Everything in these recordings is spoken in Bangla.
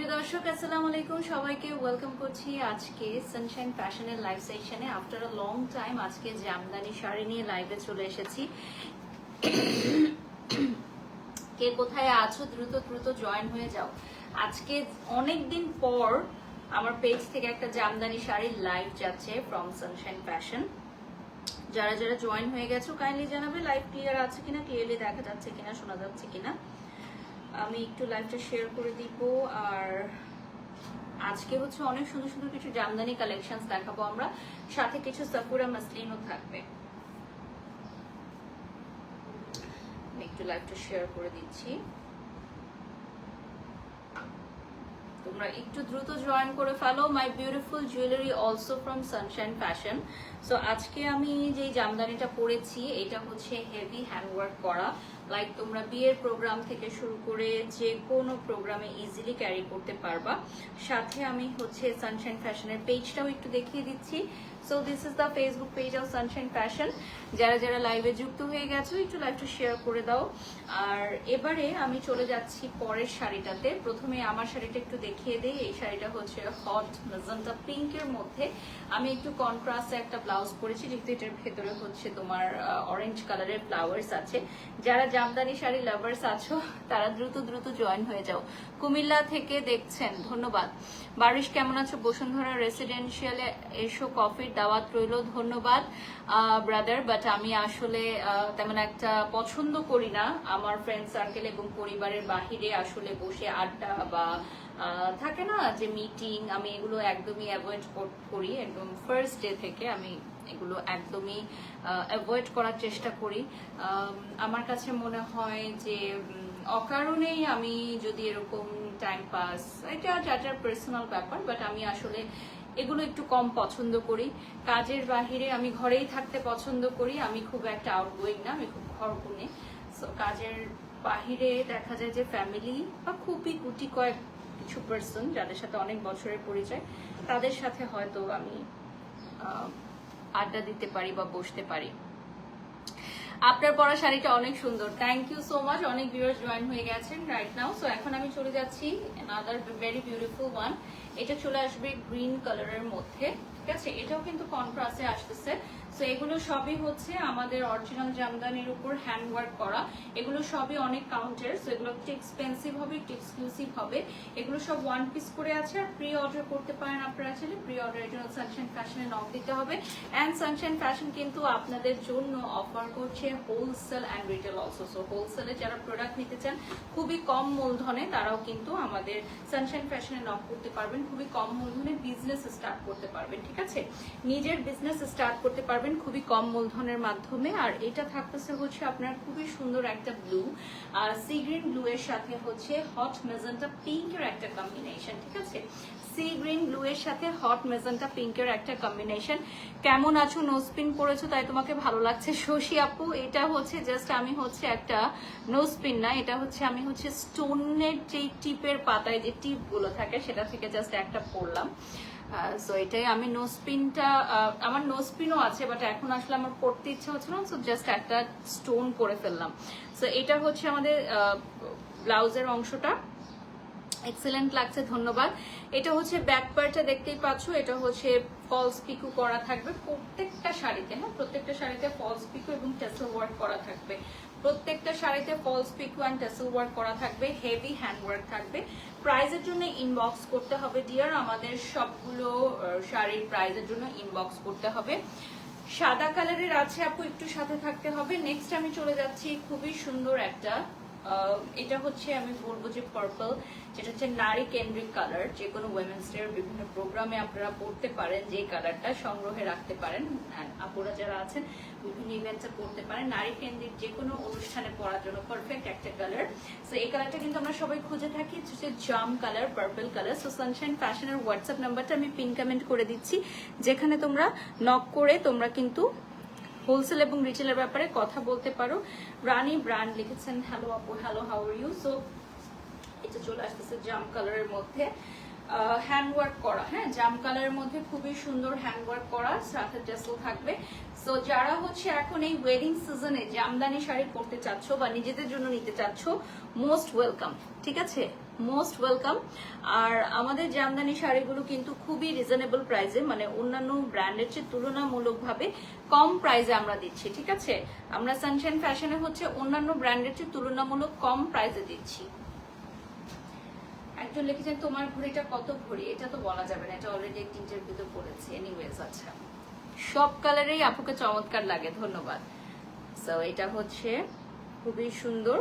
প্রিয় দর্শক আলাইকুম। সবাইকে ওয়েলকাম করছি আজকে সানশাইন ফ্যাশনের লাইভ সেশনে আফটার আ লং টাইম আজকে জামদানি শাড়ি নিয়ে লাইভে চলে এসেছি। কে কোথায় আছো? দ্রুত দ্রুত জয়েন হয়ে যাও। আজকে অনেক দিন পর আমার পেজ থেকে একটা জামদানি শাড়ির লাইভ যাচ্ছে ফ্রম সানশাইন ফ্যাশন যারা যারা জয়েন হয়ে গেছো কাইন্ডলি জানাবে লাইভ ক্লিয়ার আছে কিনা ক্লিয়ারলি দেখা যাচ্ছে কিনা, শোনা যাচ্ছে কিনা। আমি একটু লাইভটা শেয়ার করে দিব। আর আজকে হচ্ছে অনেক সুন্দর সুন্দর কিছু জামদানি কালেকশনস দেখাবো আমরা। সাথে কিছু সাকুরা মাসলিনও থাকবে। একটু শেয়ার করে দিচ্ছি। তোমরা একটু দ্রুত জয়েন করে ফেলো। My beautiful jewellery also from Sunshine Fashion so আজকে আমি যে জামদানিটা পরেছি, এটা হচ্ছে হেভি হ্যান্ডওয়ার্ক করা। লাইক তোমরা বিয়ের প্রোগ্রাম থেকে শুরু করে যে কোনো প্রোগ্রামে ইজিলি ক্যারি করতে পারবা। সাথে আমি হচ্ছে সানশাইন ফ্যাশনের পেজটাও একটু দেখিয়ে দিচ্ছি। So this is the Facebook page of Sunshine Fashion যারা যারা লাইভে যুক্ত হয়ে গেছো, একটু লাইভটা শেয়ার করে দাও। আর এবারে আমি চলে যাচ্ছি পরের শাড়িটাতে। প্রথমে আমার শাড়িটা একটু দেখিয়ে দিই। এই শাড়িটা হচ্ছে হট মেজেন্টা পিঙ্কের মধ্যে। আমি একটু কন্ট্রাস্টে একটা ব্লাউজ পরেছি, যেহেতু এটার ভেতরে হচ্ছে তোমার অরেঞ্জ কালারের ফ্লাওয়ার্স আছে। যারা জামদানি শাড়ি লাভার্স আছো, তারা দ্রুত দ্রুত জয়েন হয়ে যাও। কুমিল্লা থেকে দেখছেন, ধন্যবাদ। বারিশ, কেমন আছো? বসুন্ধরা রেসিডেন্সিয়ালে এসো, কফির দাওয়াত রইল, ধন্যবাদ ব্রাদার বাট আমি আসলে তেমন একটা পছন্দ করি না। আমার ফ্রেন্ড সার্কেল এবং পরিবারের বাহিরে আসলে বসে আড্ডা বা থাকে না যে মিটিং আমি এগুলো একদমই অ্যাভয়েড করি একদম ফার্স্ট ডে থেকে আমি এগুলো একদমই অ্যাভয়েড করার চেষ্টা করি। আমার কাছে মনে হয় যে অকারণেই আমি যদি এরকম টাইম পাস এটা যার যার পার্সোনাল ব্যাপার বাট আমি আসলে এগুলো একটু কম পছন্দ করি। কাজের বাহিরে আমি ঘরেই থাকতে পছন্দ করি, আমি খুব একটা আউটগোয়িং না, আমি খুব ঘরকুনে সো কাজের বাহিরে দেখা যায় যে ফ্যামিলি বা খুবই গুটি কয়েক কিছু পার্সন যাদের সাথে অনেক বছরের পরিচয়, তাদের সাথে হয়তো আমি আড্ডা দিতে পারি বা বসতে পারি। আপনার পরা শাড়িটা অনেক সুন্দর। থ্যাংক ইউ সো মাচ অনেক ভিউয়ার্স জয়েন হয়ে গেছেন রাইট নাও সো এখন আমি চলে যাচ্ছি আদার ভেরি বিউটিফুল ওয়ান এটা চলে আসবে গ্রিন কালারের মধ্যে। ঠিক আছে? এটাও কিন্তু কন্ট্রাস্টে আসতেছে। সো এগুলো সবই হচ্ছে আমাদের অরিজিনাল জামদানির উপর হ্যান্ড ওয়ার্ক করা। এগুলো সবই অনেক কাউন্টার সো এগুলো একটু এক্সপেন্সিভ হবে, একটু এক্সক্লুসিভ হবে। এগুলো সব ওয়ান পিস করে আছে, আর প্রি অর্ডার করতে পারেন আপনারা চাইলে। প্রি অর্ডারের জন্য সানশাইন ফ্যাশনে নক দিতে হবে। অ্যান্ড সানশাইন ফ্যাশন কিন্তু আপনাদের জন্য অফার করছে wholesale and retail also so হোলসেলে যারা প্রোডাক্ট নিতে চান, খুবই কম মূলধনে তারাও কিন্তু আমাদের সানশাইন ফ্যাশনে নক করতে পারবেন। খুবই কম মূলধনে বিজনেস স্টার্ট করতে পারবেন, ঠিক আছে? নিজের বিজনেস স্টার্ট করতে পারবেন খুবই কম মূলধনের মাধ্যমে। আর এটা থাকতেছে হচ্ছে আপনার খুবই সুন্দর একটা ব্লু আর সি গ্রিন ব্লু এর সাথে হচ্ছে হট মেজেন্টা পিঙ্কের একটা কম্বিনেশন ঠিক আছে? সি গ্রিন ব্লু এর সাথে হট মেজেন্টা পিঙ্কের একটা কম্বিনেশন কেমন আছো? নোসপিন পরেছো তাই তোমাকে ভালো লাগছে। শশী আপু, এটা হচ্ছে জাস্ট আমি হচ্ছে একটা নোসপিন না, এটা হচ্ছে আমি হচ্ছে স্টোনের যে টিপের পাতায় যে টিপগুলো থাকে, সেটা থেকে জাস্ট একটা পরলাম সো এটাই আমি নোসপিনটা আমার নোসপিনও আছে বাট এখন আসলে আমার পড়তে ইচ্ছা হচ্ছে না সো জাস্ট একটা স্টোন করে ফেললাম। সো এটা হচ্ছে আমাদের ব্লাউজের অংশটা। এক্সেলেন্ট লাগছে, ধন্যবাদ। এটা হচ্ছে ব্যাক পার্টটা দেখতেই পাচ্ছ, এটা হচ্ছে ফলস পিকু করা থাকবে প্রত্যেকটা শাড়িতে হ্যাঁ প্রত্যেকটা শাড়িতে ফলস পিকু এবং টেসেল ওয়ার্ক করা থাকবে। প্রত্যেকটা শাড়িতে falls pico and tassel work করা থাকবে হেভি হ্যান্ড ওয়ার্ক থাকবে প্রাইজের জন্য ইনবক্স করতে হবে ডিয়ার আমাদের সবগুলো শাড়ির প্রাইজের জন্য ইনবক্স করতে হবে। সাদা কালারের আছে আপু, একটু সাথে থাকতে হবে। নেক্সট আমি চলে যাচ্ছি, খুবই সুন্দর একটা এটা হচ্ছে আমি বলব যে পার্পল যেটা হচ্ছে নারী কেন্দ্রিক কালার যে কোনো উইমেন্স ডে বিভিন্ন প্রোগ্রামে আপনারা পড়তে পারেন, যে কালারটা সংগ্রহে রাখতে পারেন। And আপুরা যারা আছেন, বিভিন্ন ইভেন্টসে পড়তে পারেন, নারী কেন্দ্রিক যে কোনো অনুষ্ঠানে পড়ার জন্য পারফেক্ট একটা কালার সো এই কালারটা কিন্তু আমরা সবাই খুঁজে থাকি হচ্ছে জাম colour purple colour so Sunshine ফ্যাশনের হোয়াটসঅ্যাপ নাম্বারটা আমি পিন কমেন্ট করে দিচ্ছি, যেখানে তোমরা নক করে তোমরা কিন্তু হোলসেল এবং রিটেলের ব্যাপারে কথা বলতে পারো। রানি ব্র্যান্ড লিখেছেন হ্যালো আপু hello how are you so এটা চলে আসতেছে জাম কালারের মধ্যে। হ্যান্ড ওয়ার্ক করা। হ্যাঁ জাম কালারের মধ্যে খুবই সুন্দর হ্যান্ড ওয়ার্ক করা সাথে টেসল থাকবে। সো যারা হচ্ছে এখন এই ওয়েডিং সিজনে জামদানি শাড়ি পরতে চাচ্ছ বা নিজেদের জন্য নিতে চাচ্ছ মোস্ট ওয়েলকাম ঠিক আছে? মোস্ট ওয়েলকাম আর আমাদের জামদানি শাড়িগুলো কিন্তু খুবই রিজনেবল প্রাইসে মানে অন্যান্য ব্র্যান্ডের চেয়ে তুলনামূলকভাবে কম প্রাইসে আমরা দিচ্ছি, ঠিক আছে? আমরা সানশাইন ফ্যাশনে হচ্ছে অন্যান্য ব্র্যান্ডের চেয়ে তুলনামূলক কম প্রাইসে দিচ্ছি। একজন লিখেছেন, তোমার ঘড়িটা কত ঘড়ি? এটা তো বলা যাবে না, এটা অলরেডি একটি ইন্টারভিউতে পড়েছি। এনিওয়েজ আচ্ছা। সব কালারেই আপুকে চমৎকার লাগে, ধন্যবাদ। সো এটা হচ্ছে খুবই সুন্দর।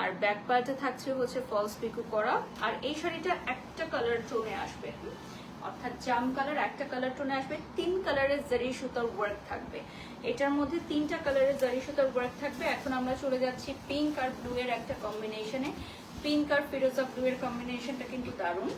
আর ব্যাক পার্টে থাকছে হচ্ছে ফলস পিকু করা। আর এই শাড়িটা একটা কালার টোনে আসবে অর্থাৎ জাম কালার একটা কালার টোনে আসবে। তিন কালারের জারি সুতার ওয়ার্ক থাকবে। এটার মধ্যে তিনটা কালারের জারি সুতার ওয়ার্ক থাকবে। এখন আমরা চলে যাচ্ছি পিঙ্ক আর ব্লু এর একটা কম্বিনেশনে পিঙ্ক আর ফিরোজা ব্লু এর কম্বিনেশনটা কিন্তু দারুণ।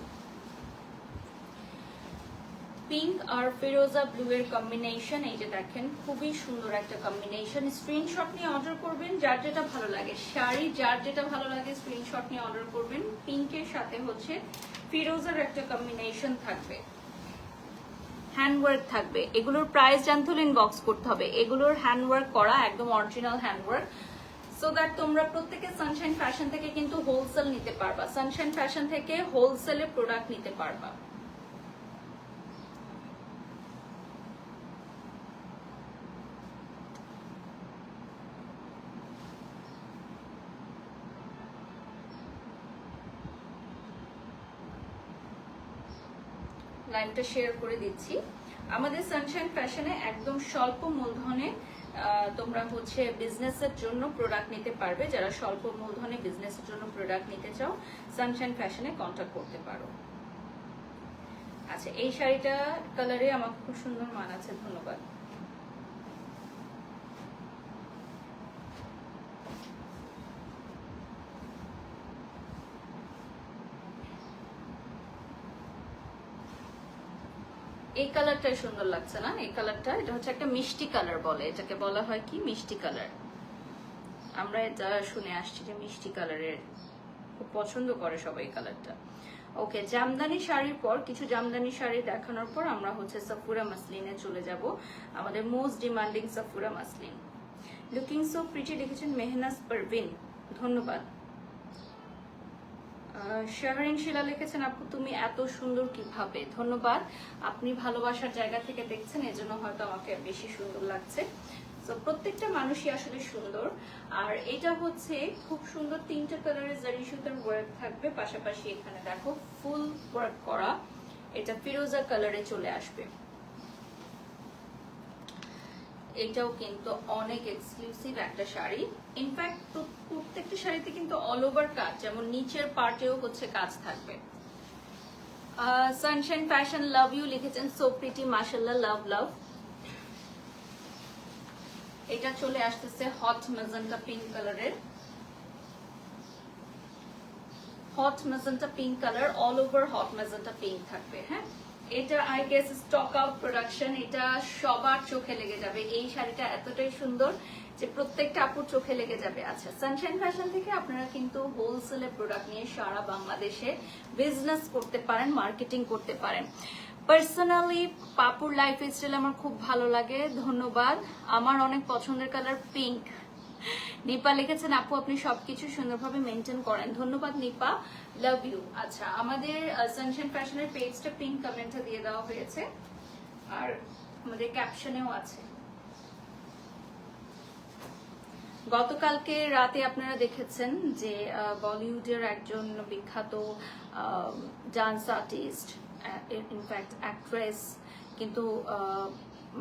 পিঙ্ক আর ফিরোজা ব্লু এর কম্বিনেশন এই যে দেখেন, খুবই সুন্দর একটা কম্বিনেশন স্ক্রিনশট নিয়ে অর্ডার করবেন, যার যেটা ভালো লাগে। শাড়ি, যার যেটা ভালো লাগে স্ক্রিনশট নিয়ে অর্ডার করবেন। পিঙ্কের সাথে হচ্ছে ফিরোজার একটা কম্বিনেশন থাকবে। হ্যান্ডওয়ার্ক থাকবে। এগুলোর প্রাইস জানতে হলে ইনবক্স করতে হবে। এগুলোর হ্যান্ডওয়ার্ক করা একদম অরিজিনাল হ্যান্ডওয়ার্ক সো দ্যাট তোমরা প্রত্যেকে সানশাইন ফ্যাশন থেকে কিন্তু হোলসেল নিতে পারবা। সানশাইন ফ্যাশন থেকে হোলসেলে প্রোডাক্ট নিতে পারবা। লাইভটা শেয়ার করে দিচ্ছি। আমাদের সানশাইন ফ্যাশনে একদম স্বল্প মূলধনে তোমরা হচ্ছে বিজনেসের জন্য প্রোডাক্ট নিতে পারবে। যারা স্বল্প মূলধনে বিজনেসের জন্য প্রোডাক্ট নিতে চাও সানশাইন ফ্যাশনে কন্ট্যাক্ট করতে পারো। আচ্ছা এই শাড়িটা কালারে আমার খুব সুন্দর মান আছে ধন্যবাদ। এই কালারটাই সুন্দর লাগছে না? এই কালারটা, এটা হচ্ছে একটা মিষ্টি কালার বলে। এটাকে বলা হয় কি? মিষ্টি কালার। আমরা যা শুনে আসছি যে মিষ্টি কালারের, খুব পছন্দ করে সবাই কালারটা। ওকে, জামদানি শাড়ির পর, কিছু জামদানি শাড়ি দেখানোর পর আমরা হচ্ছে সাফুরা মাসলিনে চলে যাব। আমাদের most demanding Safura muslin looking so pretty লিখেছেন মেহনাজ পারভিন? ধন্যবাদ। শাহরিন শিলা লিখেছেন, আপু, তুমি এত সুন্দর কীভাবে? ধন্যবাদ। আপনি ভালোবাসার জায়গা থেকে দেখছেন, এজন্য হয়তো আমাকে বেশি সুন্দর লাগছে। তো প্রত্যেকটা মানুষই আসলে সুন্দর। আর এটা হচ্ছে খুব সুন্দর তিনটা কালারের জারি সুতার ওয়ার্ক থাকবে। পাশাপাশি এখানে দেখো ফুল ওয়ার্ক করা, এটা ফিরোজা কালারে চলে আসবে। এটাও কিন্তু অনেক এক্সক্লুসিভ একটা শাড়ি। ইনফ্যাক্ট প্রত্যেকটা শাড়িতে কিন্তু অল ওভার কাজ, যেমন নিচের পার্টেও হচ্ছে কাজ থাকবে। সানশাইন ফ্যাশন লাভ ইউ লিখেছেন সো প্রিটি মাশাল্লাহ লাভ লাভ এটা চলে আসতেছে হট মেজেন্টা পিঙ্ক কালারের hot magenta pink colour all over hot magenta pink থাকবে হ্যাঁ? এটা I guess stock out production এটা সবার চোখে লেগে যাবে। এই শাড়িটা এতটাই সুন্দর যে প্রত্যেকটা আপুর চোখে লেগে যাবে। আচ্ছা সানশাইন ফ্যাশন থেকে আপনারা কিন্তু হোলসেলে প্রোডাক্ট নিয়ে সারা বাংলাদেশে বিজনেস করতে পারেন মার্কেটিং করতে পারেন। পার্সোনালি পাপুর লাইফ স্টাইল আমার খুব ভালো লাগে। ধন্যবাদ। আমার অনেক পছন্দের কালার পিঙ্ক নিপা লিখেছেন, আপু, আপনি সবকিছু সুন্দরভাবে মেনটেন করেন। ধন্যবাদ নিপা। লাভ ইউ আচ্ছা আমাদের সানশাইন ফ্যাশনের পেজটা পিঙ্ক কমেন্টে দিয়ে দেওয়া হয়েছে। আর আমাদের ক্যাপশনেও আছে। গতকালকে রাতে আপনারা দেখেছেন যে বলিউডের একজন বিখ্যাত ডান্স আর্টিস্ট ইনফ্যাক্ট অ্যাক্ট্রেস কিন্তু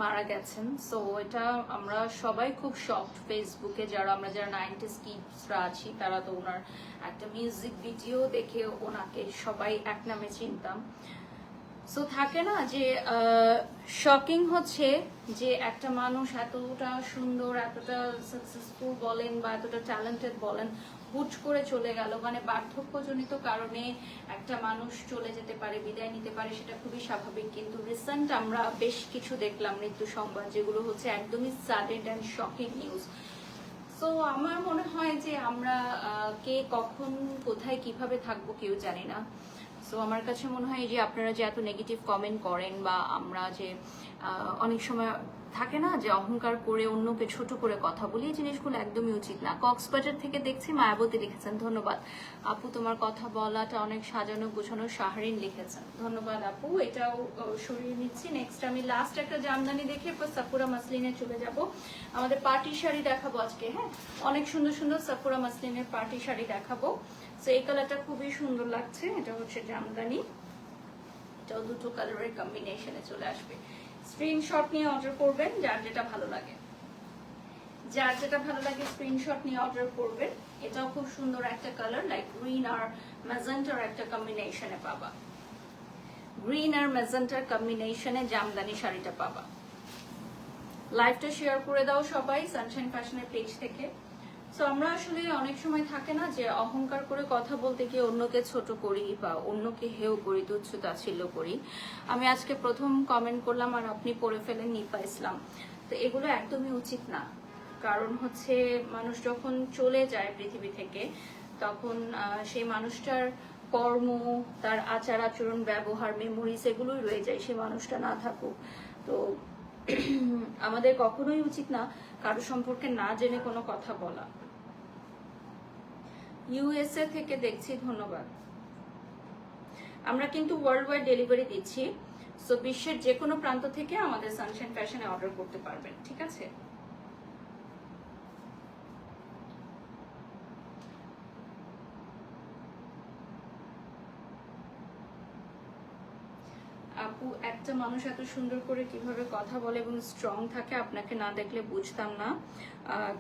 মারা গেছেন। সো এটা আমরা সবাই খুব শক্ট ফেসবুকে যারা, আমরা যারা নাইনটিস কিডসরা আছি, তারা তো ওনার একটা মিউজিক ভিডিও দেখে ওনাকে সবাই এক নামে চিনতাম। সো থাকে না যে শকিং হচ্ছে যে একটা মানুষ এতটা সুন্দর, এতটা সাকসেসফুল বলেন বা এতটা ট্যালেন্টেড বলেন হুট করে চলে গেল। মানে বার্ধক্যজনিত কারণে একটা মানুষ চলে যেতে পারে, বিদায় নিতে পারে, সেটা খুবই স্বাভাবিক। কিন্তু রিসেন্ট আমরা বেশ কিছু দেখলাম মৃত্যু সংবাদ, যেগুলো হচ্ছে একদমই sudden and shocking news so আমার মনে হয় যে আমরা কে কখন, কোথায়, কীভাবে থাকব কেউ জানি না। সো আমার কাছে মনে হয় যে আপনারা যে এত নেগেটিভ কমেন্ট করেন বা আমরা যে অনেক সময় থাকে না যে অহংকার করে অন্যকে ছোট করে কথা বলি, এই জিনিসগুলো একদমই উচিত না। কক্সবাজার থেকে দেখছি মায়াবতী লিখেছেন, ধন্যবাদ। আপু, তোমার কথা বলাটা অনেক সাজানো গুছানো শাহরিন লিখেছেন। ধন্যবাদ আপু, এটাও সরিয়ে নিচ্ছি। নেক্সট আমি লাস্ট একটা জামদানি দেখে এরপর সাপুরা মাসলিনে চলে যাব। আমাদের পার্টি শাড়ি দেখাবো আজকে হ্যাঁ? অনেক সুন্দর সুন্দর সাপুরা মাসলিনের পার্টি শাড়ি দেখাবো। তো এই কালারটা খুবই সুন্দর লাগছে, এটা হচ্ছে জামদানি। এটাও দুটো কালারের কম্বিনেশনে চলে আসবে। স্ক্রিনশট নিয়ে অর্ডার করবেন, যার যেটা ভালো লাগে। যার যেটা ভালো লাগে স্ক্রিনশট নিয়ে অর্ডার করবেন। এটাও খুব সুন্দর একটা কালার লাইক গ্রিন আর ম্যাজেন্টার একটা কম্বিনেশনে পাবা। গ্রিন আর ম্যাজেন্টার কম্বিনেশনে জামদানি শাড়িটা পাবা। লাইভটা শেয়ার করে দাও সবাই সানশাইন ফ্যাশনের পেজ থেকে। সো আমরা আসলে অনেক সময় থাকে না যে অহংকার করে কথা বলতে গিয়ে অন্যকে ছোট করি বা অন্যকে হেও করি তুচ্ছ তাচ্ছিল্য করি। আমি আজকে প্রথম কমেন্ট করলাম আর আপনি পড়ে ফেলেন নিপা ইসলাম। তো এগুলো একদমই উচিত না। কারণ হচ্ছে মানুষ যখন চলে যায় পৃথিবী থেকে, তখন সেই মানুষটার কর্ম, তার আচার আচরণ ব্যবহার মেমোরিজ এগুলোই রয়ে যায়। সেই মানুষটা না থাকুক। তো আমাদের কখনোই উচিত না কারও সম্পর্কে না জেনে কোনো কথা বলা। ইউএসএ থেকে দেখছি, ধন্যবাদ। আমরা কিন্তু ওয়ার্ল্ড ওয়াইড ডেলিভারি দিচ্ছি সো বিশ্বের যে কোনো প্রান্ত থেকে আমাদের সানশাইন ফ্যাশনে অর্ডার করতে পারবেন, ঠিক আছে আপু একটা মানুষ এত সুন্দর করে কীভাবে কথা বলে এবং স্ট্রং থাকে আপনাকে না দেখলে বুঝতাম না।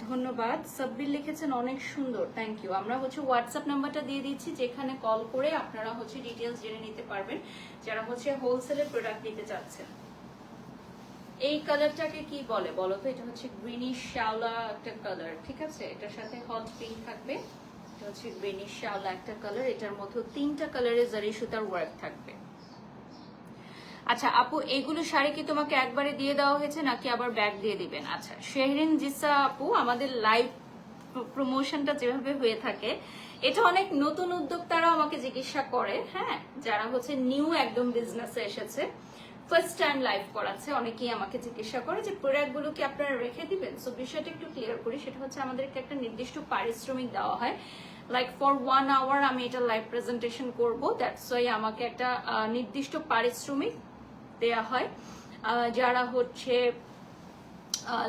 ধন্যবাদ। সাব্বির লিখেছেন, অনেক সুন্দর থ্যাংক ইউ আমরা হচ্ছে হোয়াটসঅ্যাপ নাম্বারটা দিয়ে দিচ্ছি, যেখানে কল করে আপনারা হচ্ছে ডিটেলস জেনে নিতে পারবেন, যারা হচ্ছে হোলসেলের প্রোডাক্ট নিতে চাচ্ছেন। এই কালারটাকে কি বলে বলো তো? এটা হচ্ছে গ্রিনিশ শ্যাওলা একটা কালার ঠিক আছে? এটার সাথে হট পিঙ্ক থাকবে। এটা হচ্ছে গ্রিনিশ শ্যাওলা একটা কালার এটার মধ্যে তিনটা কালারের জারি সুতার ওয়ার্ক থাকবে। আচ্ছা আপু, এইগুলো শাড়ি কি তোমাকে একবারে দিয়ে দেওয়া হয়েছে নাকি আবার ব্যাগ দিয়ে দিবেন? আচ্ছা শেহরিন, জিসা আপু, আমাদের লাইভ প্রমোশনটা যেভাবে হয়ে থাকে, এটা অনেক নতুন উদ্যোক্তারা আমাকে জিজ্ঞাসা করে হ্যাঁ? যারা হচ্ছে নিউ একদম বিজনেসে এসেছে ফার্স্ট টাইম লাইভ করাচ্ছে, অনেকেই আমাকে জিজ্ঞাসা করে যে প্রোডাক্টগুলো কি আপনারা রেখে দিবেন? সো বিষয়টা একটু ক্লিয়ার করি, সেটা হচ্ছে আমাদেরকে একটা নির্দিষ্ট পারিশ্রমিক দেওয়া হয়। লাইক ফর ওয়ান আওয়ার আমি এটা লাইভ প্রেজেন্টেশন করব দ্যাটস ওয়াই আমাকে একটা নির্দিষ্ট পারিশ্রমিক দেয়া হয়। যারা হচ্ছে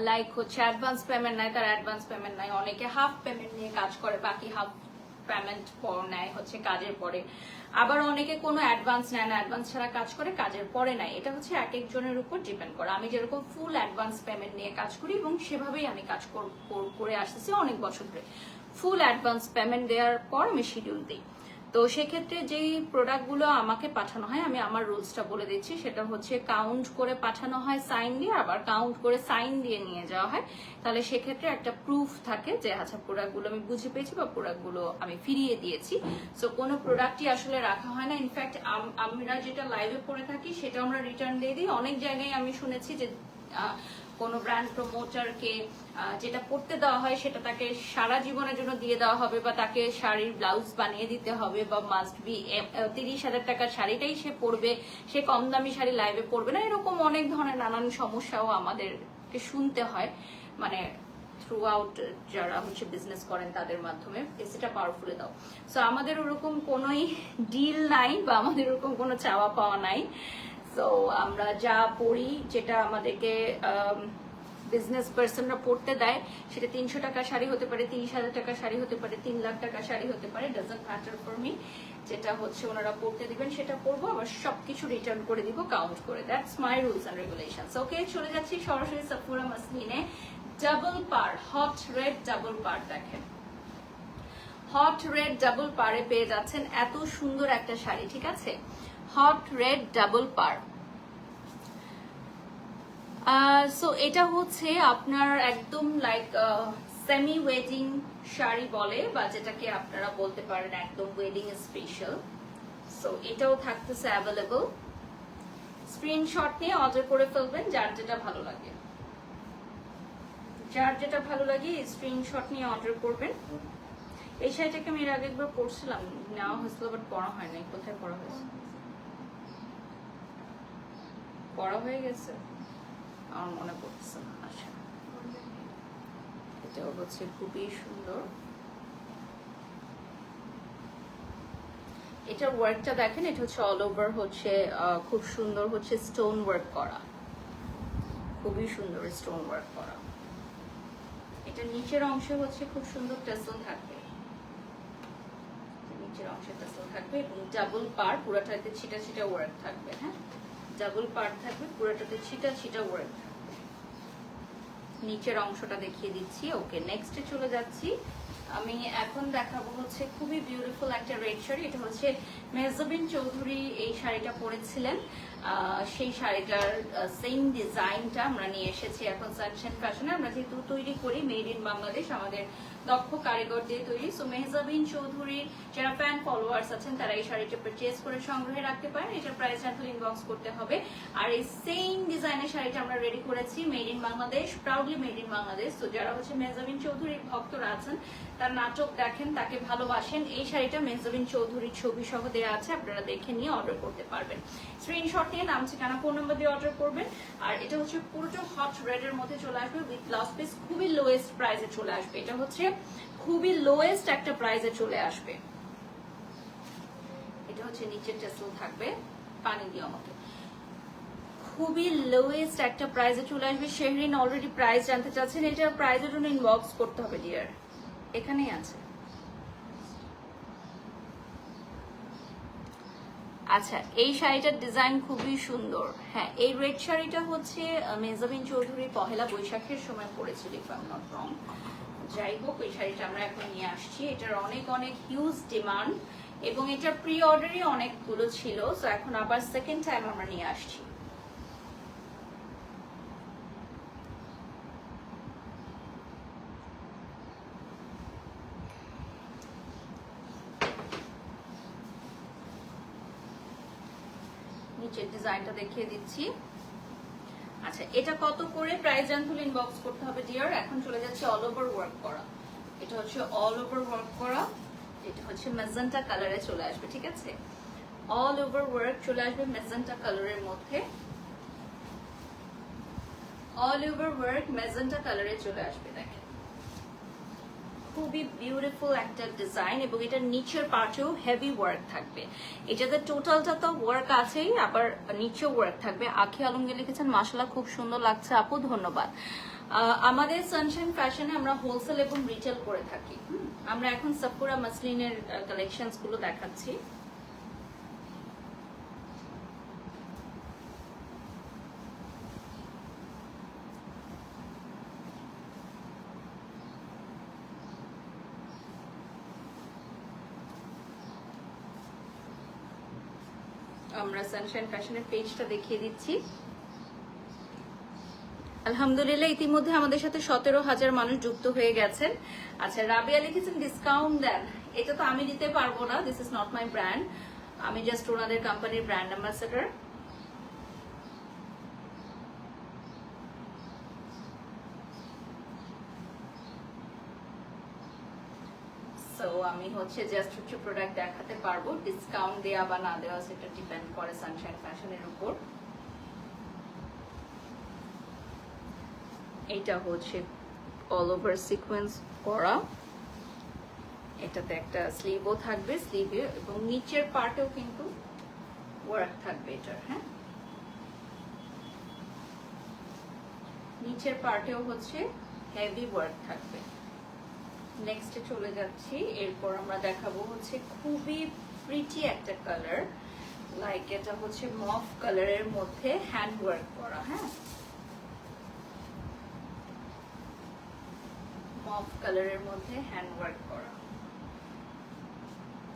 লাইক হচ্ছে অ্যাডভান্স পেমেন্ট নেয়, তার অ্যাডভান্স পেমেন্ট নেয়। অনেকে হাফ পেমেন্ট নিয়ে কাজ করে, বাকি হাফ পেমেন্ট নেয় হচ্ছে কাজের পরে। আবার অনেকে কোনো অ্যাডভান্স নেয় না অ্যাডভান্স ছাড়া কাজ করে, কাজের পরে নেয়। এটা হচ্ছে এক একজনের উপর ডিপেন্ড করে। আমি যেরকম ফুল অ্যাডভান্স পেমেন্ট নিয়ে কাজ করি এবং সেভাবেই আমি কাজ করে আসতেছি অনেক বছর ধরে। ফুল অ্যাডভান্স পেমেন্ট দেওয়ার পর আমি শিডিউল দিই। তো সেক্ষেত্রে যেই প্রোডাক্টগুলো আমাকে পাঠানো হয়, আমি আমার রুলসটা বলে দিচ্ছি। সেটা হচ্ছে কাউন্ট করে পাঠানো হয় সাইন দিয়ে, আবার কাউন্ট করে সাইন দিয়ে নিয়ে যাওয়া হয়। তাহলে সেক্ষেত্রে একটা প্রুফ থাকে যে আচ্ছা প্রোডাক্টগুলো আমি বুঝে পেয়েছি বা প্রোডাক্টগুলো আমি ফিরিয়ে দিয়েছি। সো কোনো প্রোডাক্টই আসলে রাখা হয় না। ইনফ্যাক্ট আমরা যেটা লাইভে পড়ে থাকি, সেটা আমরা রিটার্ন দিয়ে দিই। অনেক জায়গায় আমি শুনেছি যে কোনো ব্র্যান্ড প্রমোটারকে যেটা পড়তে দেওয়া হয় সেটা তাকে সারা জীবনের জন্য দিয়ে দেওয়া হবে বা তাকে শাড়ির ব্লাউজ বানিয়ে দিতে হবে বা মাস্ট বি তিরিশ হাজার টাকার শাড়িটাই সে পরবে। সে কম দামি শাড়ি লাইভে পরবে না, এরকম অনেক ধরনের নানান সমস্যাও আমাদেরকে শুনতে হয়। মানে থ্রু আউট যারা হচ্ছে বিজনেস করেন তাদের মাধ্যমে এসিটা পাওয়ারফুলে দাও। সো আমাদের ওরকম কোনোই ডিল নাই বা আমাদের ওরকম কোনো চাওয়া পাওয়া নাই। সো আমরা যা পড়ি, যেটা আমাদেরকে বিজনেস পার্সনরা পড়তে দেয়, সেটা তিনশো টাকা শাড়ি হতে পারে, তিরিশ হাজার টাকা শাড়ি হতে পারে, তিন লাখ টাকা শাড়ি হতে পারে ডাজন্ট ম্যাটার ফর মি যেটা হচ্ছে ওনারা পড়তে দিবেন, সেটা পড়ব, আবার সবকিছু রিটার্ন করে দিব কাউন্ট করে। That's my rules and regulation okay চলে যাচ্ছি সরাসরি সাফুরা মাসলিনে। ডাবল পার হট রেড ডাবল পার দেখেন। হট রেড ডাবল পারে পেয়ে যাচ্ছেন এত সুন্দর একটা শাড়ি, ঠিক আছে? হট রেড ডাবল পার। সো এটা হচ্ছে আপনার একদম লাইক সেমি ওয়েডিং শাড়ি বলে, বা যেটাকে আপনারা বলতে পারেন একদম ওয়েডিং স্পেশাল সো এটাও থাকতেছে অ্যাভেলেবল স্ক্রিনশট নিয়ে অর্ডার করে ফেলবেন, যার যেটা ভালো লাগে। যার যেটা ভালো লাগে স্ক্রিনশট নিয়ে অর্ডার করবেন। এই শাড়িটাকে আমি এর আগে একবার পরছিলাম, নেওয়া হয়েছিল বাট পরা হয় নাই কোথায় পরা হয়েছে? পরা হয়ে গেছে? আমার মনে পড়ছে না আচ্ছা। এটা হচ্ছে খুবই সুন্দর। এটার ওয়ার্কটা দেখেন, এটা হচ্ছে অল ওভার হচ্ছে খুব সুন্দর হচ্ছে স্টোন ওয়ার্ক করা। খুবই সুন্দর স্টোন ওয়ার্ক করা। এটা নিচের অংশে হচ্ছে খুব সুন্দর টেসল থাকবে। নিচের অংশে টেসল থাকবে এবং ডাবল পার পুরোটাতে ছিটা ছিটা ওয়ার্ক থাকবে হ্যাঁ? ডাবল পার থাকবে, পুরোটাতে ছিটা ছিটা ওয়ার্ক নিচের অংশটা দেখিয়ে দিচ্ছি, ওকে নেক্সটে চলে যাচ্ছি। আমি এখন দেখাবো হচ্ছে খুবই বিউটিফুল একটা রেড শাড়ি, এটা হচ্ছে মেহজাবিন চৌধুরী এই শাড়িটা পরেছিলেন। সেই শাড়িটার সেম ডিজাইনটা আমরা নিয়ে এসেছি এখন সানশাইন ফ্যাশনে আমরা যেহেতু তৈরি করি মেড ইন বাংলাদেশ, আমাদের দক্ষ কারিগর দিয়ে তৈরি। সো মেহজাবিন চৌধুরীর যারা ফ্যান ফলোয়ার্স আছেন, তারা এই শাড়িটা পারচেজ করে সংগ্রহে রাখতে পারেন। এটার প্রাইস এখন ইনবক্স করতে হবে। আর এই সেম ডিজাইনের শাড়িটা আমরা রেডি করেছি made in Bangladesh proudly made in Bangladesh. তো যারা হচ্ছে মেহজাবিন চৌধুরীর ভক্তরা আছেন, তার নাটক দেখেন, তাকে ভালোবাসেন। এই শাড়িটা মেহজাবিন চৌধুরীর ছবি সহ দেওয়া আছে, আপনারা দেখে নিয়ে অর্ডার করতে পারবেন। স্ক্রিনশট নিয়ে নাম, ঠিকানা ফোন নাম্বার দিয়ে অর্ডার করবেন। আর এটা হচ্ছে পুরোটা হট রেড এর মধ্যে চলে আসবে উইথ ব্লাউজ পিস খুবই লোয়েস্ট প্রাইসে চলে আসবে। এটা হচ্ছে খুবই লোয়েস্ট একটা প্রাইসে চলে আসবে। এটা হচ্ছে নিচের টেসল থাকবে পানি দিয়ে আমাকে খুবই লোয়েস্ট একটা প্রাইসে চলে আসবে। শেহরিন অলরেডি প্রাইস জানতে চাচ্ছেন এটার প্রাইসের জন্য ইনবক্স করতে হবে ডিয়ার এখানেই আছে। আচ্ছা এই শাড়িটার ডিজাইন খুবই সুন্দর। হ্যাঁ এই রেড শাড়িটা হচ্ছে মেজাবিন চৌধুরী পহেলা বৈশাখের সময় পরেছিল ইফ আই নট রং যাই হোক, এই শাড়িটা আমরা এখন নিয়ে আসছি। এটার অনেক অনেক হিউজ ডিমান্ড এবং এটার প্রি অর্ডারই অনেকগুলো ছিল। তো এখন আবার সেকেন্ড টাইম আমরা নিয়ে আসছি। নিচের ডিজাইনটা দেখিয়ে দিচ্ছি। আচ্ছা এটা কত করে? প্রাইস জানতে ইনবক্স করতে হবে ডিয়ার এখন চলে যাচ্ছে অল ওভার ওয়ার্ক করা। এটা হচ্ছে অল ওভার ওয়ার্ক করা। এটা হচ্ছে মেজেন্টা কালারে চলে আসবে, ঠিক আছে? অল ওভার ওয়ার্ক চলে আসবে মেজেন্টা কালারের মধ্যে। অল ওভার ওয়ার্ক মেজেন্টা কালারে চলে আসবে, দেখেন। খুবই বিউটিফুল একটা ডিজাইন এবং এটার নিচের পার্টেও হেভি ওয়ার্ক থাকবে। এটাতে টোটালটা তো ওয়ার্ক আছেই, আবার নিচেও ওয়ার্ক থাকবে। আখি আলমগীর লিখেছেন মাসালা খুব সুন্দর লাগছে আপু, ধন্যবাদ। আমাদের সানশাইন ফ্যাশনে আমরা হোলসেল এবং রিটেল করে থাকি। আমরা এখন সাপুরা মাসলিনের কালেকশনসগুলো দেখাচ্ছি। আমরা সানশাইন ফ্যাশনের পেজটা দেখিয়ে দিচ্ছি। আলহামদুলিল্লাহ, ইতিমধ্যে আমাদের সাথে সতেরো হাজার মানুষ যুক্ত হয়ে গেছেন। আচ্ছা রাবিয়া লিখেছেন ডিসকাউন্ট দেন। এটা তো আমি দিতে পারব না this is not my brand আমি জাস্ট ওনাদের কোম্পানির ব্র্যান্ড অ্যাম্বাসেডার সো আমি হচ্ছে জাস্ট হচ্ছে প্রোডাক্ট দেখাতে পারব। ডিসকাউন্ট দেওয়া বা না দেওয়া, সেটা ডিপেন্ড করে সানশাইন ফ্যাশনের উপর। এটা হচ্ছে অল ওভার সিকোয়েন্স করা। এটাতে একটা স্লিভও থাকবে স্লিভে এবং নিচের পার্টেও কিন্তু ওয়ার্ক থাকবে এটার হ্যাঁ? নিচের পার্টেও হচ্ছে হেভি ওয়ার্ক থাকবে। নেক্সটে চলে যাচ্ছি। এরপর আমরা দেখাবো হচ্ছে খুবই প্রিটি একটা কালার লাইক এটা হচ্ছে মফ কালারের মধ্যে হ্যান্ড ওয়ার্ক করা হ্যাঁ? মফ কালারের মধ্যে হ্যান্ড ওয়ার্ক করা।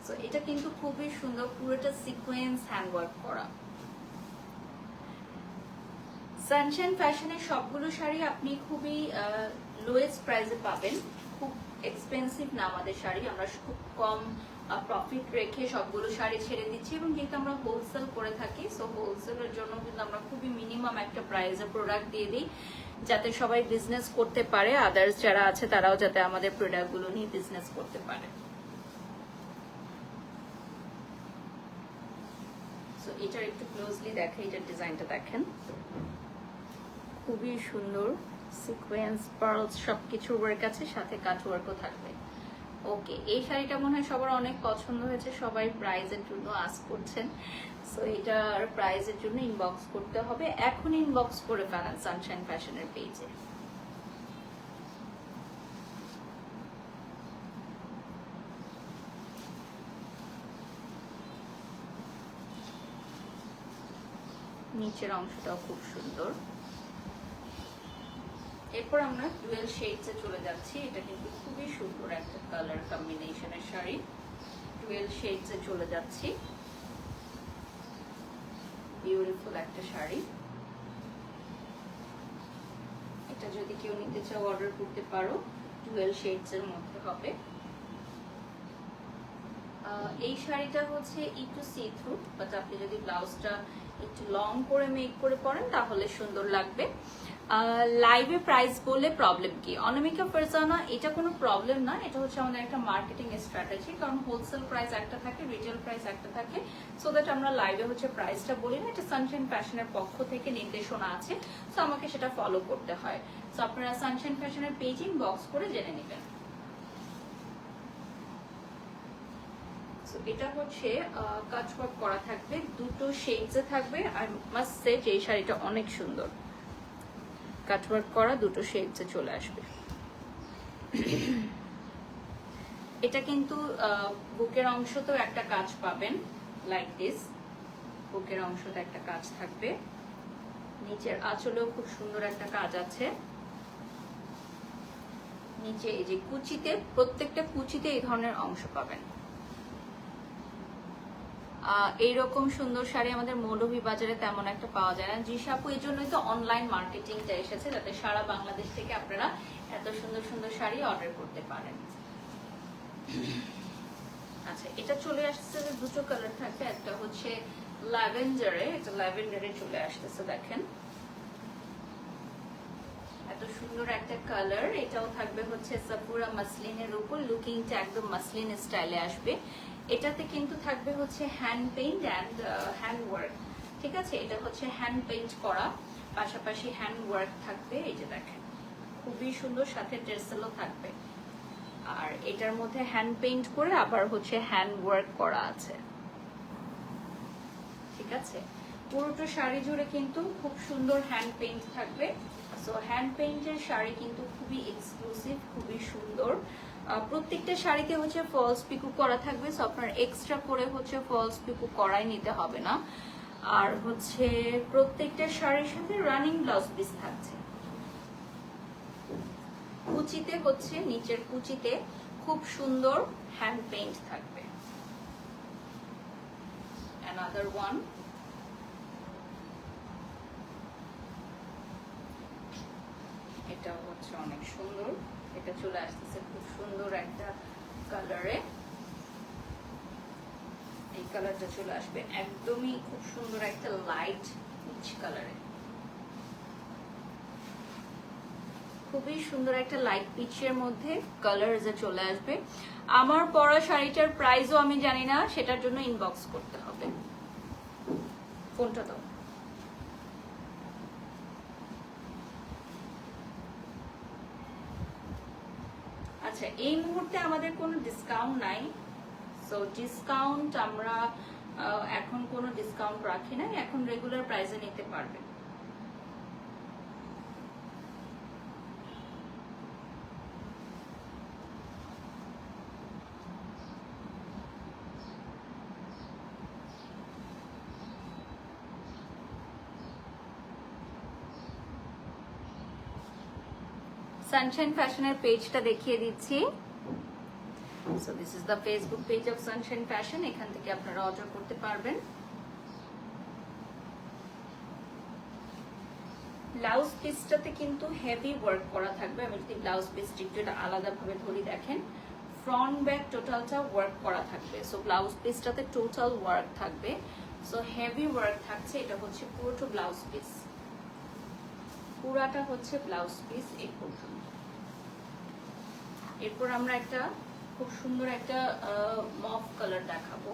তো এটা কিন্তু খুবই সুন্দর, পুরোটা সিকোয়েন্স হ্যান্ড ওয়ার্ক করা সানশাইন ফ্যাশনের সবগুলো শাড়ি আপনি খুবই লোয়েস্ট প্রাইসে পাবেন। এক্সপেন্সিভ না আমাদের শাড়ি। আমরা খুব কম প্রফিট রেখে সবগুলো শাড়ি ছেড়ে দিচ্ছি এবং যেহেতু আমরা হোলসেল করে থাকি সো হোলসেলের জন্য কিন্তু আমরা খুবই মিনিমাম একটা প্রাইসে প্রোডাক্ট দিয়ে দিই, যাতে সবাই বিজনেস করতে পারে। আদার্স যারা আছে, তারাও যাতে আমাদের প্রোডাক্টগুলো নিয়ে বিজনেস করতে পারে। এটার একটু ক্লোজলি দেখে এটার ডিজাইনটা দেখেন। খুবই সুন্দর। সিকোয়েন্স পার্লস সবকিছুর ওয়ার্ক আছে, সাথে কাট ওয়ার্কও থাকবে। ওকে এই শাড়িটা মনে হয় সবার অনেক পছন্দ হয়েছে, সবাই প্রাইজের জন্য আস করছেন। সো এটার প্রাইজের জন্য ইনবক্স করতে হবে। এখন ইনবক্স করে ফেলেন সানশাইন ফ্যাশনের পেজে নিচের অংশটাও খুব সুন্দর। এরপর আমরা ডুয়েল শেডসে চলে যাচ্ছি। এটা কিন্তু খুবই সুন্দর একটা কালার কম্বিনেশনের শাড়ি। ডুয়েল শেডসে চলে যাচ্ছি। বিউটিফুল একটা শাড়ি। এটা যদি কেউ নিতে চাও অর্ডার করতে পারো। ডুয়েল শেডস এর মধ্যে হবে। এই শাড়িটা হচ্ছে একটু সি থ্রু বাট আপনি যদি ব্লাউজটা একটু লং করে মেক করে পরেন, তাহলে সুন্দর লাগবে। লাইভে প্রাইস বললে প্রবলেম কি? অনামিকা ফারজানা, এটা কোনো প্রবলেম না। এটা হচ্ছে আমাদের একটা মার্কেটিং স্ট্র্যাটেজি কারণ হোলসেল প্রাইস একটা থাকে রিটেল প্রাইস একটা থাকে। সো দ্যাট আমরা লাইভে হচ্ছে প্রাইসটা বলি না, এটা সানশাইন ফ্যাশনের পক্ষ থেকে নির্দেশনা আছে। সো আমাকে সেটা ফলো করতে হয়। সো আপনারা সানশাইন ফ্যাশনের পেজিং বক্স করে জেনে নেবেন। এটা হচ্ছে কাজ করা থাকবে, দুটো শেডসে থাকবে, আর মাস্ট সে যে শাড়িটা অনেক সুন্দর। কাট ওয়ার্ক করা, দুটো শেডসে চলে আসবে। এটা কিন্তু বুকের তো একটা কাজ পাবেন লাইক দিস বুকের অংশতে একটা কাজ থাকবে। নিচের আঁচলেও খুব সুন্দর একটা কাজ আছে। নিচে এই যে কুচিতে, প্রত্যেকটা কুচিতে এই ধরনের অংশ পাবেন। এইরকম সুন্দর শাড়ি আমাদের মৌলভী বাজারে তেমন একটা পাওয়া যায় না। জিসাপু এই জন্যই তো অনলাইন মার্কেটিংটা এসেছে, যাতে সারা বাংলাদেশ থেকে আপনারা এত সুন্দর সুন্দর শাড়ি অর্ডার করতে পারেন। আচ্ছা এটা চলে আসছে যে দুটো কালার থাকবে, একটা হচ্ছে এটা চলে আসতেছে, দেখেন। এত সুন্দর একটা কালার এটাও থাকবে হচ্ছে সাপুরা মাসলিনের উপর লুকিংটা একদম মাসলিন স্টাইলে আসবে। এটাতে কিন্তু থাকবে হচ্ছে hand paint and hand work ঠিক আছে? এটা হচ্ছে হ্যান্ড পেইন্ট করা, পাশাপাশি হ্যান্ড ওয়ার্ক থাকবে, এই যে দেখেন, খুবই সুন্দর সাথে টেসেলও থাকবে। আর এটার মধ্যে হ্যান্ড পেইন্ট করে আবার হচ্ছে হ্যান্ড ওয়ার্ক করা আছে। ঠিক আছে? পুরোটা শাড়ি জুড়ে কিন্তু খুব সুন্দর হ্যান্ড পেইন্ট থাকবে। সো হ্যান্ড পেইন্টের শাড়ি কিন্তু খুবই এক্সক্লুসিভ খুবই সুন্দর। প্রত্যেকটা শাড়িতে হচ্ছে ফলস পিকু করা থাকবে সো আপনার এক্সট্রা করে হচ্ছে ফলস পিকু করাই নিতে হবে না। আর হচ্ছে প্রত্যেকটা শাড়ির সাথে রানিং ব্লাউজ পিস থাকছে। কুচিতে হচ্ছে, নিচের কুচিতে খুব সুন্দর হ্যান্ড পেইন্ট থাকবে। অ্যানাদার ওয়ান এটা হচ্ছে অনেক সুন্দর। এটা চলে আসতেছে খুব সুন্দর একটা কালারে এই কালারটা চলে আসবে একদমই খুব সুন্দর একটা লাইট পিচ কালারে খুবই সুন্দর একটা লাইট পিচের মধ্যে কালার চলে আসবে। আমার পরা শাড়িটার প্রাইসও আমি জানি না, সেটার জন্য ইনবক্স করতে হবে। কোনটা দাও আচ্ছা এই মুহূর্তে আমাদের কোনো ডিসকাউন্ট নাই। সো ডিসকাউন্ট আমরা এখন কোনো ডিসকাউন্ট রাখি নাই। এখন রেগুলার প্রাইসে নিতে পারবেন সানশাইন ফ্যাশনের পেজটা দেখিয়ে দিচ্ছি। So this is the Facebook page of Sunshine Fashion এখান থেকে আপনারা অর্ডার করতে পারবেন। ব্লাউজ পিসটাতে কিন্তু হেভি ওয়ার্ক করা থাকবে। আমি যদি ব্লাউজ পিসটি একটু এটা আলাদাভাবে ধরি দেখেন। ফ্রন্ট ব্যাক টোটালটা ওয়ার্ক করা থাকবে। সো ব্লাউজ পিসটাতে টোটাল ওয়ার্ক থাকবে। সো হেভি ওয়ার্ক থাকছে। এটা হচ্ছে পুরোটা ব্লাউজ পিস পুরাটা হচ্ছে ব্লাউজ পিস এই পর্যন্ত এরপর আমরা একটা খুব সুন্দর একটা মফ কালার দেখাবো।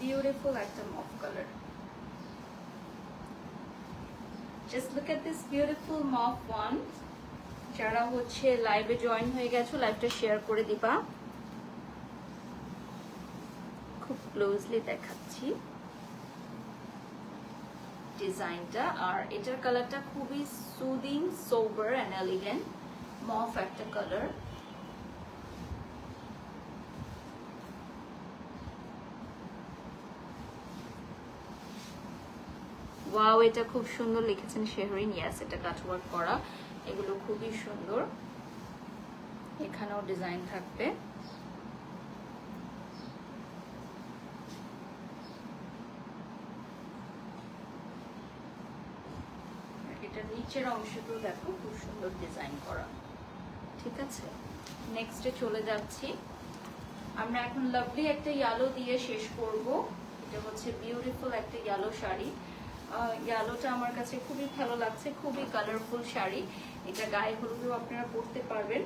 বিউটিফুল একটা mauve colour just look at this beautiful mauve one যারা হচ্ছে লাইভে জয়েন হয়ে গেছো লাইভটা শেয়ার করে দিবা। খুব ক্লোজলি দেখাচ্ছি। ডিজাইনটা, আর এটার কালারটা খুবই সুদিং সোবার অ্যান্ড এলিগেন্ট মফ একটা কালার ওয়াও এটা খুব সুন্দর লিখেছেন শেহরিন ইয়াস এটা কাটওয়ার্ক করা। এগুলো খুবই সুন্দর। এখানেও ডিজাইন থাকবে। এটা নিচের অংশটাও দেখো খুব সুন্দর ডিজাইন করা। ঠিক আছে? নেক্সটে চলে যাচ্ছি। আমরা এখন লাভলি একটা ইয়ালো দিয়ে শেষ করব। এটা হচ্ছে বিউটিফুল একটা ইয়ালো শাড়ি। ইয়ালোটা আমার কাছে খুবই ভালো লাগছে, খুবই কালারফুল শাড়ি। এটা গায়ে হলুদেও আপনারা পরতে পারবেন।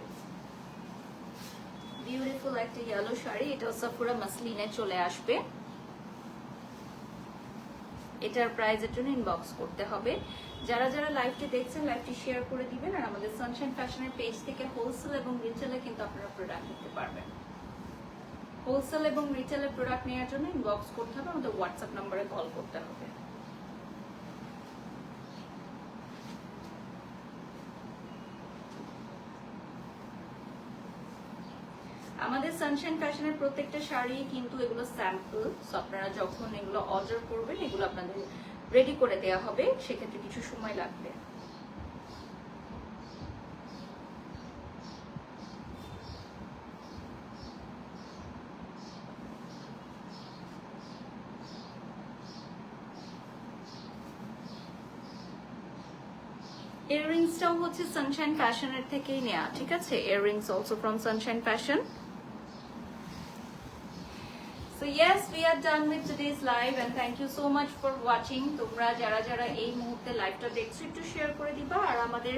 বিউটিফুল একটা ইয়েলো শাড়ি। এটা সাফুরা মাসলিনে চলে আসবে। এটার প্রাইজের জন্য ইনবক্স করতে হবে। যারা যারা লাইভটি দেখছেন লাইভটি শেয়ার করে দিবেন আর আমাদের সানশাইন ফ্যাশনের পেজ থেকে হোলসেল এবং রিটেলে কিন্তু আপনারা প্রোডাক্ট নিতে পারবেন। হোলসেল এবং রিটেলে প্রোডাক্ট নেওয়ার জন্য ইনবক্স করতে হবে, আমাদের হোয়াটসঅ্যাপ নম্বরে কল করতে হবে। আমাদের সানশাইন ফ্যাশনের প্রত্যেকটা শাড়ি কিন্তু এগুলো স্যাম্পল আপনারা যখন এগুলো অর্ডার করবেন, এগুলো আপনাদের রেডি করে দেওয়া হবে, সেক্ষেত্রে কিছু সময় লাগবে। ইয়াররিংসটাও হচ্ছে সানশাইন ফ্যাশনের থেকেই নেওয়া ঠিক আছে? Earrings also from Sunshine Fashion So yes, we are done with today's live and thank you so much for watching. তোমরা যারা যারা এই মুহূর্তে লাইভটা দেখছ একটু শেয়ার করে দিবা আর আমাদের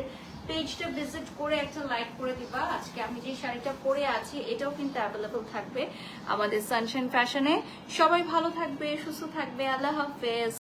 পেজটা ভিজিট করে একটা লাইক করে দিবা। আজকে আমি যে শাড়িটা পরে আছি এটাও কিন্তু অ্যাভেলেবল থাকবে আমাদের সানশাইন ফ্যাশনে সবাই ভালো থাকবে সুস্থ থাকবে আল্লাহ হাফেজ।